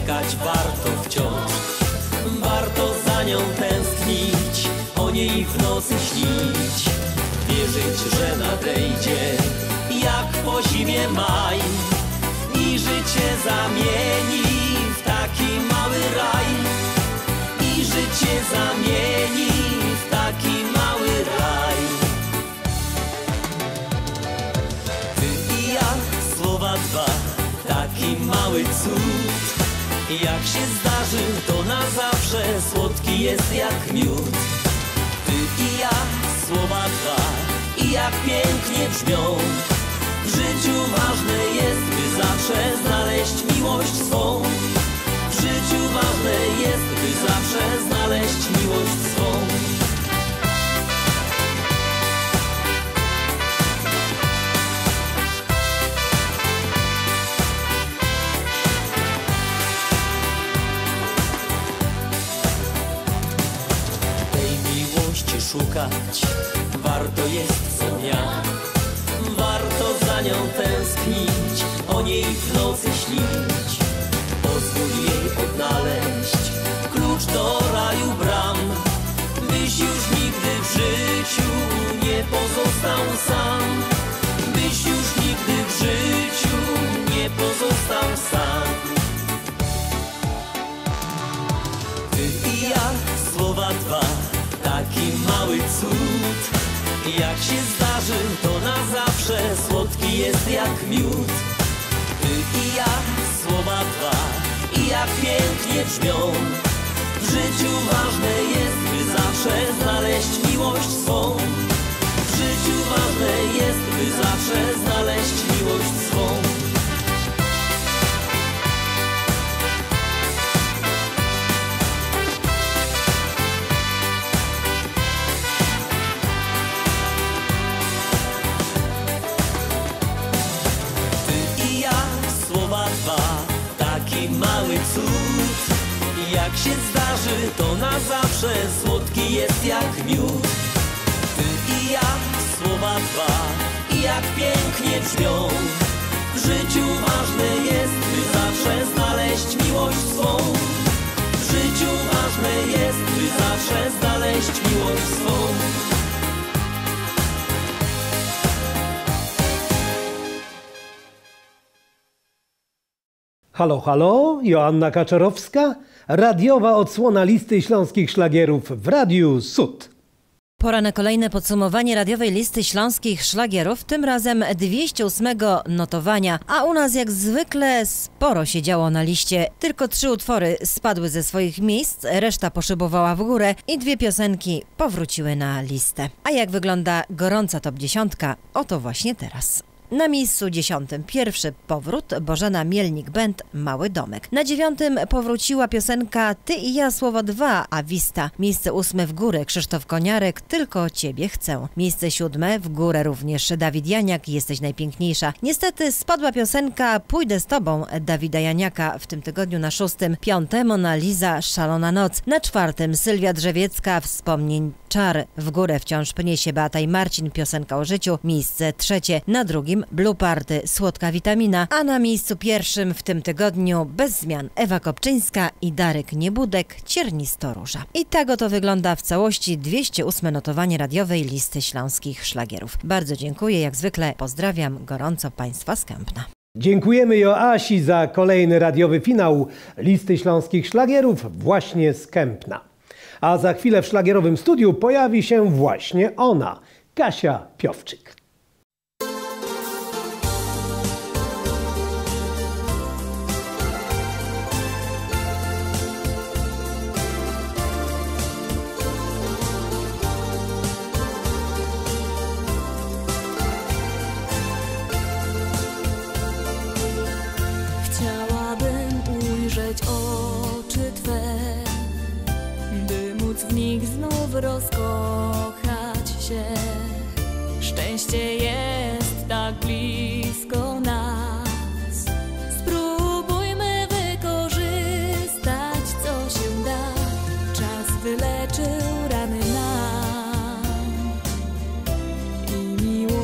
czekać warto wciąż. Warto za nią tęsknić, o niej w nocy śnić. Wierzyć, że nadejdzie jak po zimie maj. I życie zamieni w taki mały raj. I życie zamieni w taki mały raj. Ty i ja, słowa dwa, taki mały cud jak się zdarzy, to na zawsze słodki jest jak miód. Ty i ja, słowa dwa, i jak pięknie brzmią. W życiu ważne jest, by zawsze znaleźć miłość swą. W życiu ważne Niej w nocy śnić. Pozwól jej odnaleźć Klucz do raju bram. Byś już nigdy w życiu Nie pozostał sam. Byś już nigdy w życiu Nie pozostał sam. Ty i ja, słowa dwa taki mały cud. Jak się zdarzy, to na zawsze słodki jest jak miód i ja, słowa dwa. I jak pięknie brzmią. W życiu ważne jest, by zawsze znaleźć miłość swą. W życiu ważne jest, by zawsze znaleźć miłość swą Jak się zdarzy, to na zawsze słodki jest jak miód. Ty i ja, słowa dwa, i jak pięknie brzmią. W życiu ważne jest, by zawsze znaleźć miłość swą. W życiu ważne jest, by zawsze znaleźć miłość swą. Halo, halo, Joanna Kaczorowska, radiowa odsłona listy śląskich szlagierów w Radiu Sud. Pora na kolejne podsumowanie radiowej listy śląskich szlagierów, tym razem 208 notowania, a u nas jak zwykle sporo się działo na liście. Tylko trzy utwory spadły ze swoich miejsc, reszta poszybowała w górę i dwie piosenki powróciły na listę. A jak wygląda gorąca top 10? Oto właśnie teraz. Na miejscu dziesiątym pierwszy powrót Bożena Mielnik Band Mały Domek. Na dziewiątym powróciła piosenka Ty i ja słowo dwa, a Wista. Miejsce ósme w górę Krzysztof Koniarek Tylko Ciebie chcę. Miejsce siódme w górę również Dawid Janiak Jesteś najpiękniejsza. Niestety spadła piosenka Pójdę z Tobą Dawida Janiaka w tym tygodniu na szóstym. Piąte Mona Lisa Szalona Noc. Na czwartym Sylwia Drzewiecka Wspomnień Czar. W górę wciąż pnie się Beata i Marcin Piosenka o życiu. Miejsce trzecie. Na drugim Blue Party, Słodka Witamina, a na miejscu pierwszym w tym tygodniu bez zmian Ewa Kopczyńska i Darek Niebudek, Ciernisto Róża. I tak oto wygląda w całości 208 notowanie radiowej listy śląskich szlagierów. Bardzo dziękuję, jak zwykle pozdrawiam gorąco Państwa z Kępna. Dziękujemy Joasi za kolejny radiowy finał listy śląskich szlagierów właśnie z Kępna. A za chwilę w szlagierowym studiu pojawi się właśnie ona, Kasia Piowczyk.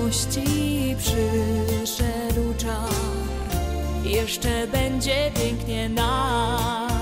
Miłości przyszedł czas. Jeszcze będzie pięknie nam.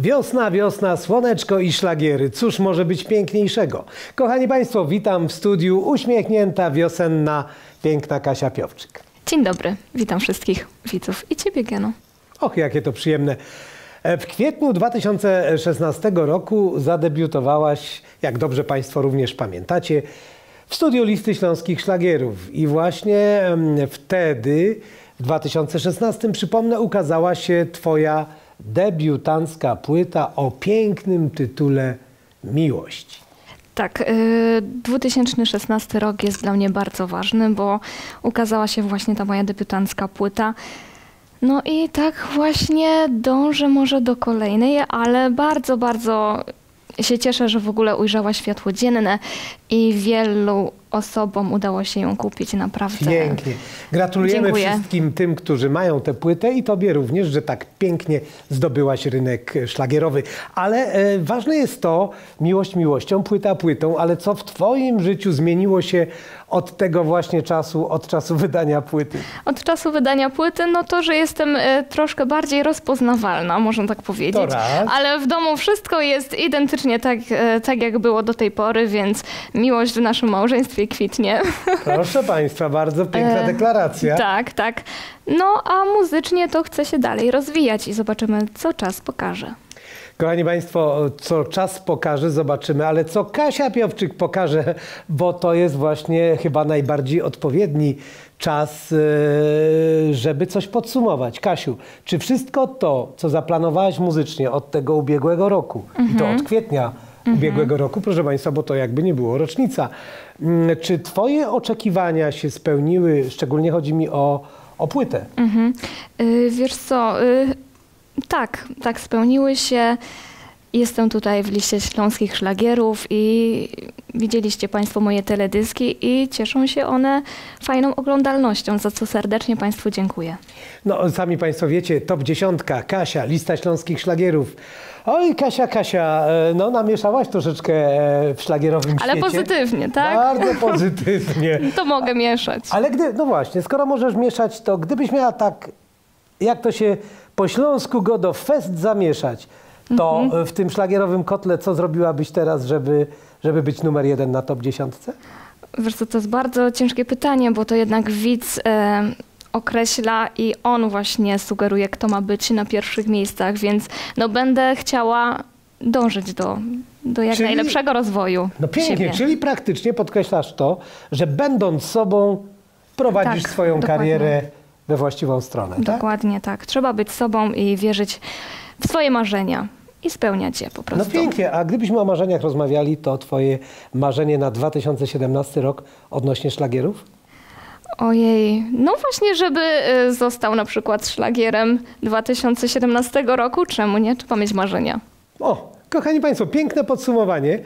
Wiosna, wiosna, słoneczko i szlagiery. Cóż może być piękniejszego? Kochani Państwo, witam w studiu uśmiechnięta, wiosenna, piękna Kasia Piowczyk. Dzień dobry, witam wszystkich widzów i Ciebie, Geno. Och, jakie to przyjemne. E, W kwietniu 2016 roku zadebiutowałaś, jak dobrze Państwo również pamiętacie, w studiu Listy Śląskich Szlagierów. I właśnie wtedy, w 2016, przypomnę, ukazała się Twoja debiutancka płyta o pięknym tytule Miłość. Tak, y, 2016 rok jest dla mnie bardzo ważny, bo ukazała się właśnie ta moja debiutancka płyta. No i tak właśnie dążę może do kolejnej, ale bardzo, bardzo się cieszę, że w ogóle ujrzała światło dzienne i wielu osobom udało się ją kupić naprawdę. Pięknie. Gratulujemy Dziękuję. wszystkim tym, którzy mają tę płytę i Tobie również, że tak pięknie zdobyłaś rynek szlagierowy. Ale e, ważne jest to, miłość miłością, płyta płytą, ale co w Twoim życiu zmieniło się od tego właśnie czasu, od czasu wydania płyty? Od czasu wydania płyty, no to, że jestem e, troszkę bardziej rozpoznawalna, można tak powiedzieć. Ale w domu wszystko jest identycznie tak, e, tak, jak było do tej pory, więc miłość w naszym małżeństwie kwitnie. Proszę Państwa, bardzo piękna E, deklaracja. tak, tak. No a muzycznie to chcę się dalej rozwijać i zobaczymy, co czas pokaże. Kochani Państwo, co czas pokaże, zobaczymy, ale co Kasia Piowczyk pokaże, bo to jest właśnie chyba najbardziej odpowiedni czas, e, żeby coś podsumować. Kasiu, czy wszystko to, co zaplanowałaś muzycznie od tego ubiegłego roku, i to od kwietnia ubiegłego roku, proszę Państwa, bo to jakby nie było rocznica, mm, czy Twoje oczekiwania się spełniły, szczególnie chodzi mi o, o płytę? Mhm. Y, Wiesz co, y, tak, tak, spełniły się. Jestem tutaj w liście śląskich szlagierów i widzieliście Państwo moje teledyski i cieszą się one fajną oglądalnością, za co serdecznie Państwu dziękuję. No, sami Państwo wiecie, top dziesiątka, Kasia, lista śląskich szlagierów. Oj, Kasia, Kasia, e, no namieszałaś troszeczkę e, w szlagierowym Ale świecie. pozytywnie, tak? Bardzo pozytywnie. To mogę mieszać. Ale gdy, no właśnie, skoro możesz mieszać, to gdybyś miała tak, jak to się po śląsku godo, fest zamieszać, to Mhm. w tym szlagierowym kotle co zrobiłabyś teraz, żeby, żeby być numer jeden na top dziesiątce? Wiesz co, to jest bardzo ciężkie pytanie, bo to jednak widz e, określa i on właśnie sugeruje, kto ma być na pierwszych miejscach, więc no będę chciała dążyć do, do jak Czyli- najlepszego rozwoju No pięknie, siebie. czyli praktycznie podkreślasz to, że będąc sobą prowadzisz Tak, swoją dokładnie. karierę we właściwą stronę, tak? Dokładnie tak. Trzeba być sobą i wierzyć w swoje marzenia i spełniać je po No prostu. pięknie, a gdybyśmy o marzeniach rozmawiali, to twoje marzenie na 2017 rok odnośnie szlagierów? Ojej, no właśnie, żeby y, został na przykład szlagierem 2017 roku, czemu nie? Trzeba mieć marzenia. O, kochani Państwo, piękne podsumowanie,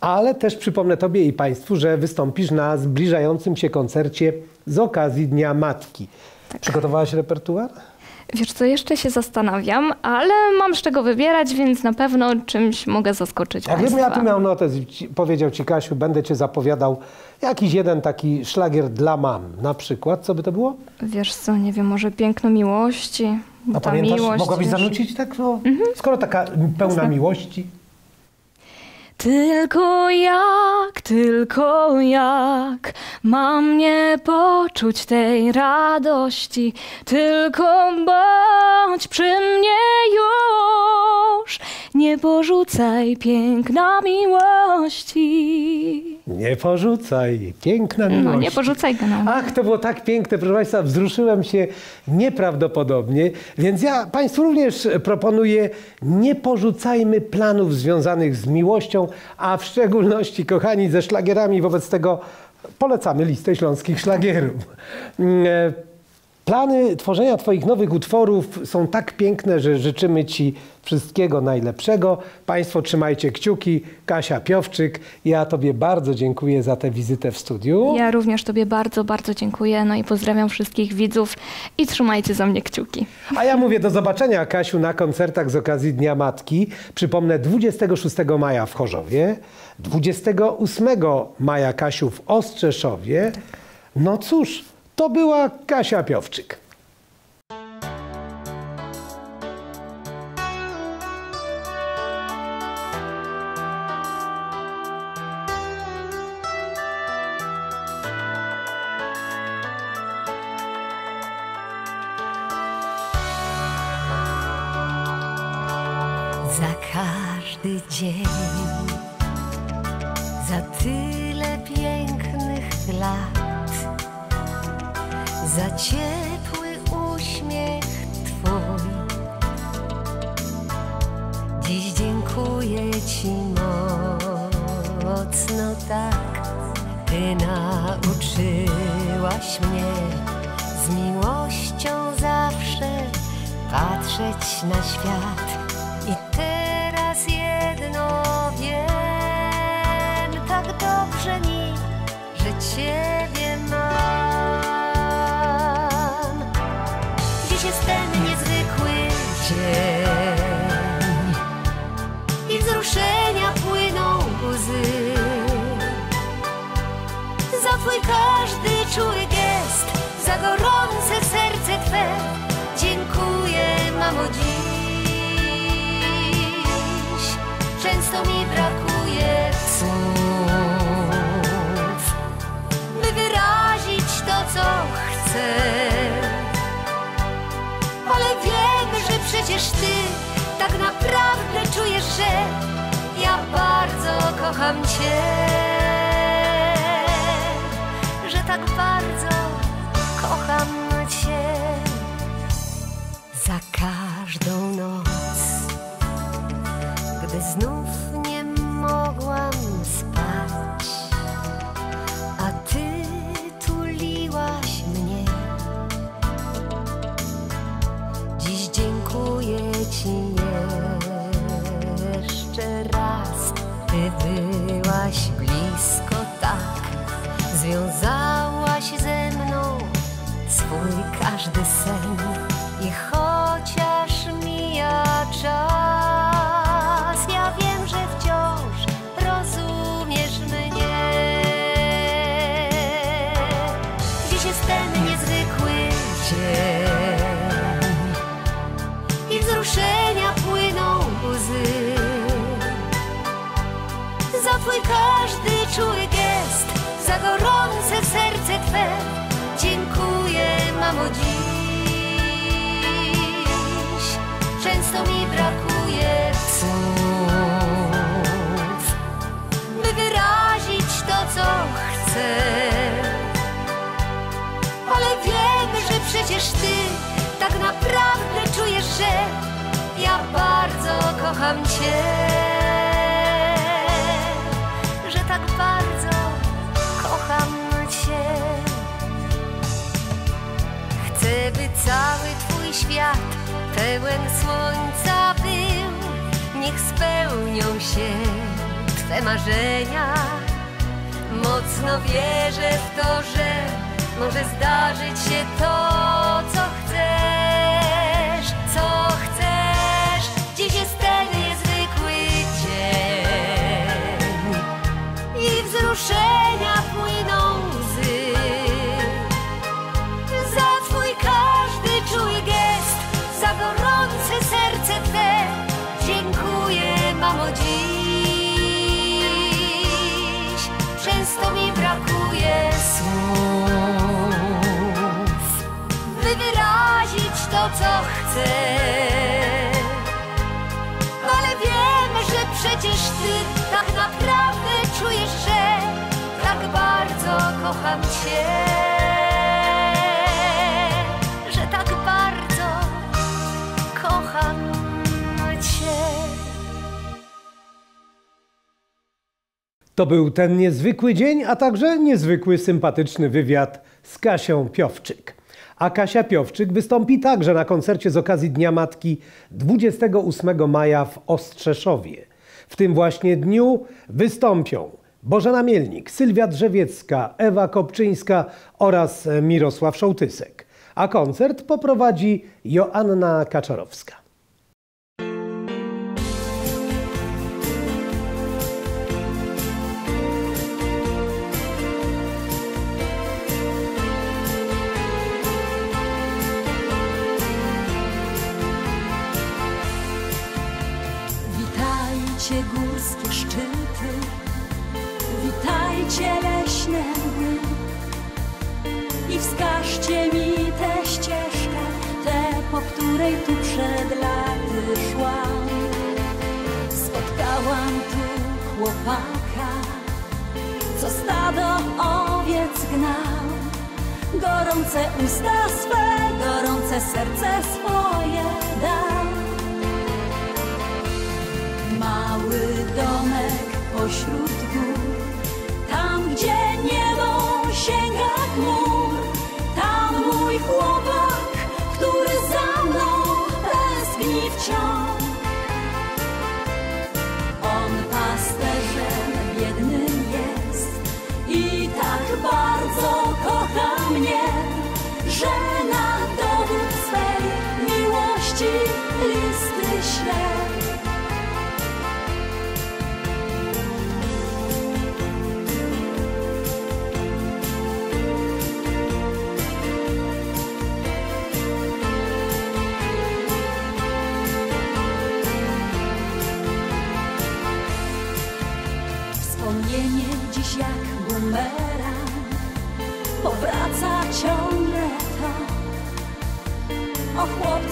ale też przypomnę Tobie i Państwu, że wystąpisz na zbliżającym się koncercie z okazji Dnia Matki. Tak. Przygotowałaś repertuar? Wiesz co, jeszcze się zastanawiam, ale mam z czego wybierać, więc na pewno czymś mogę zaskoczyć Jak Państwa. ja tu miał notę, powiedział Ci Kasiu, będę Cię zapowiadał jakiś jeden taki szlagier dla mam na przykład, co by to było? Wiesz co, nie wiem, może piękno miłości? A ta pamiętasz, miłość, mogłabyś wiesz, zanucić tak, no, skoro taka pełna Jasne. miłości? Tylko jak, tylko jak mam nie poczuć tej radości, tylko bądź przy mnie już, nie porzucaj piękna miłości. Nie porzucaj, piękna miłość. No, nie porzucaj go, no. Ach, to było tak piękne, proszę Państwa, wzruszyłem się nieprawdopodobnie, więc ja Państwu również proponuję, nie porzucajmy planów związanych z miłością, a w szczególności, kochani, ze szlagierami, wobec tego polecamy listę śląskich szlagierów. Plany tworzenia Twoich nowych utworów są tak piękne, że życzymy Ci wszystkiego najlepszego. Państwo trzymajcie kciuki. Kasia Piowczyk, ja Tobie bardzo dziękuję za tę wizytę w studiu. Ja również Tobie bardzo, bardzo dziękuję, no i pozdrawiam wszystkich widzów i trzymajcie za mnie kciuki. A ja mówię do zobaczenia, Kasiu, na koncertach z okazji Dnia Matki. Przypomnę, 26 maja w Chorzowie, 28 maja, Kasiu, w Ostrzeszowie. No cóż, to była Kasia Piowczyk. Patrzeć na świat. I teraz jedno wiem, tak dobrze mi, że Ciebie mam. Dziś jest ten niezwykły dzień i wzruszenia płyną łzy. Za Twój każdy czuły gest, za gorące serce Twe dziękuję, mamo, dziś. Często mi brakuje słów, by wyrazić to, co chcę. Ale wiem, że przecież Ty tak naprawdę czujesz, że ja bardzo kocham Cię. Że tak bardzo każdą noc, gdy znów nie mogłam spać, a ty tuliłaś mnie. Dziś dziękuję ci jeszcze raz, ty byłaś blisko tak, związałaś ze mną swój każdy sen. Twój każdy czuły gest, za gorące serce twe dziękuję, mamo, dziś. Często mi brakuje słów, by wyrazić to, co chcę. Ale wiem, że przecież ty tak naprawdę czujesz, że ja bardzo kocham cię. Chcę, by cały twój świat pełen słońca był. Niech spełnią się twe marzenia. Mocno wierzę w to, że może zdarzyć się to, co chcesz, co chcę. Ale wiem, że przecież ty tak naprawdę czujesz, że tak bardzo kocham cię. Że tak bardzo kocham. To był ten niezwykły dzień, a także niezwykły, sympatyczny wywiad z Kasią Piowczyk. A Kasia Piowczyk wystąpi także na koncercie z okazji Dnia Matki 28 maja w Ostrzeszowie. W tym właśnie dniu wystąpią Bożena Mielnik, Sylwia Drzewiecka, Ewa Kopczyńska oraz Mirosław Szołtysek. A koncert poprowadzi Joanna Kaczorowska. Gorące usta swe, gorące serce swoje dał. Mały domek pośród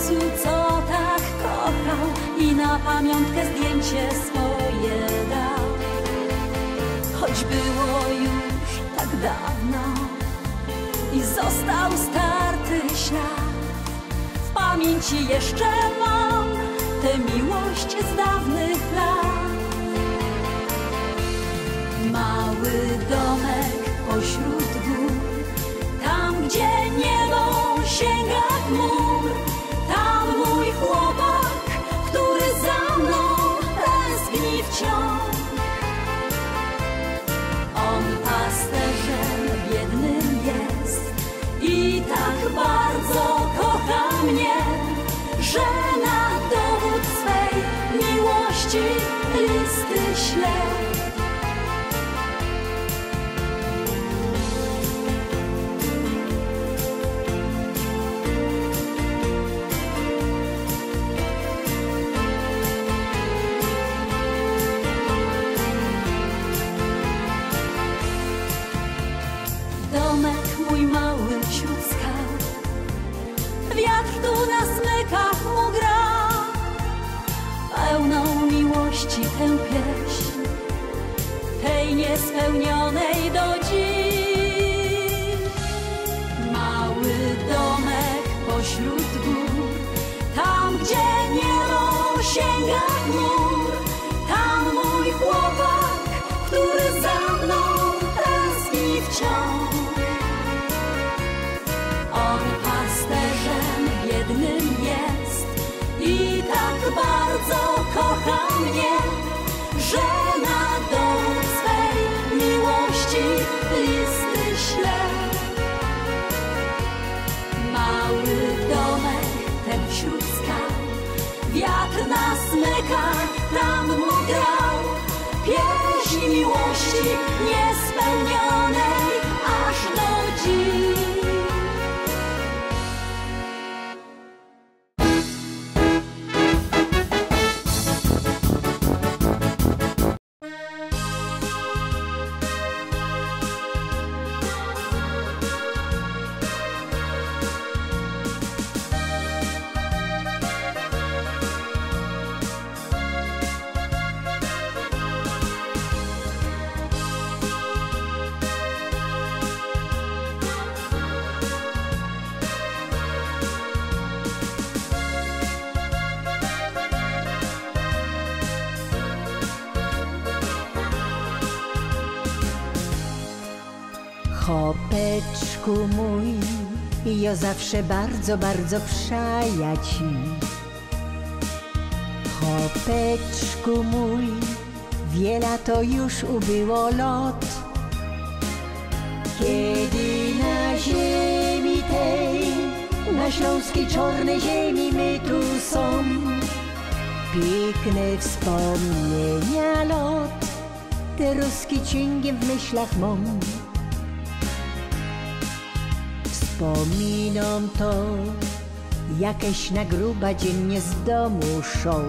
chłopcu, co tak kochał I na pamiątkę zdjęcie swoje dał Choć było już tak dawno I został starty ślad W pamięci jeszcze mam Tę miłość z dawnych lat. Mały domek pośród gór, tam gdzie niebo sięga chmur, listy ślep. Wciąż. On pasterzem biednym jest i tak bardzo kocha mnie, że na dom swej miłości listy śle. Mały domek ten wśród skał, wiatr nasmyka, tam Chopeczku mój, ja zawsze bardzo, bardzo przaja ci. Chopeczku mój, wiele to już ubyło lot. Kiedy na ziemi tej, na śląskiej czarnej ziemi my tu są, piękne wspomnienia lot, te ruskie cięgiem w myślach mam. Wspominam to, jakieś na gruba dziennie z domu szą.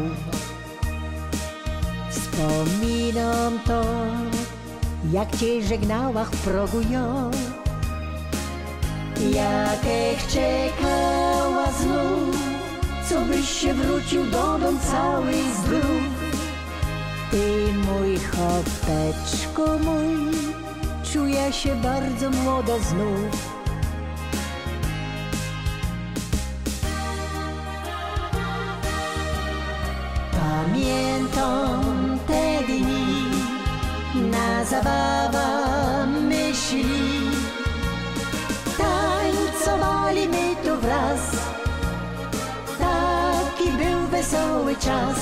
Wspominam to, jak cię żegnała w progu ją. Jakech czekała znów, co byś się wrócił do dom cały zdrów. Ty mój chopeczku mój, czuję się bardzo młodo znów. Pamiętam te dni, na zabawa myśli. Tańcowali my tu wraz, taki był wesoły czas.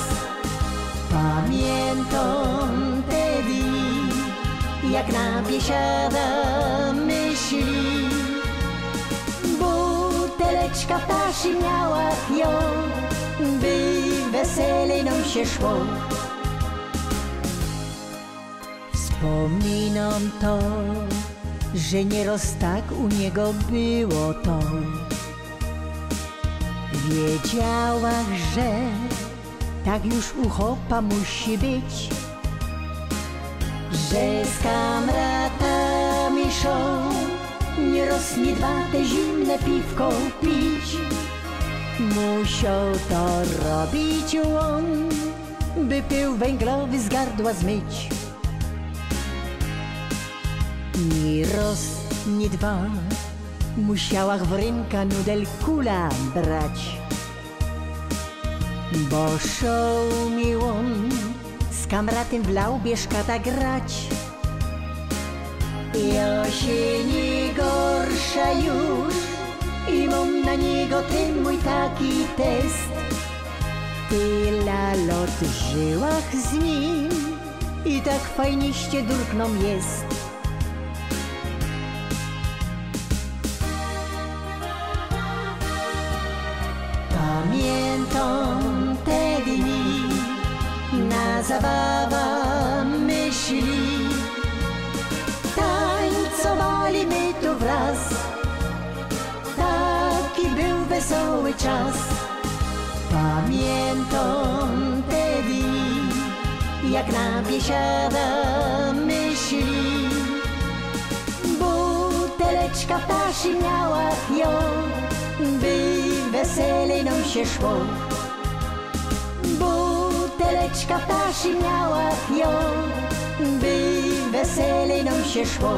Pamiętam te dni, jak na biesiada myśli. Buteleczka ptasi miała ją, by weselej nam się szło. Wspominam to, że nieraz tak u niego było to. Wiedziałach, że tak już u chopa musi być, że z kamratami szą nieraz nie dwa te zimne piwko pić. Musiał to robić on, by pył węglowy z gardła zmyć. Ni raz, ni dwa, musiałach w rynka nudel kula brać. Bo szał mi z kamratem w laubie szkata grać. Nie gorsza już i mam na niego ten mój taki test. Tyle lot żyłach z nim i tak fajniście durkną jest. Pamiętam te dni, na zabawa myśli. Wesoły czas. Pamiętam te dni, jak na biesiada myśli. Buteleczka ptasi miała ją, by weselej nam się szło. Buteleczka ptaszy miała ją, by weselej nam się szło.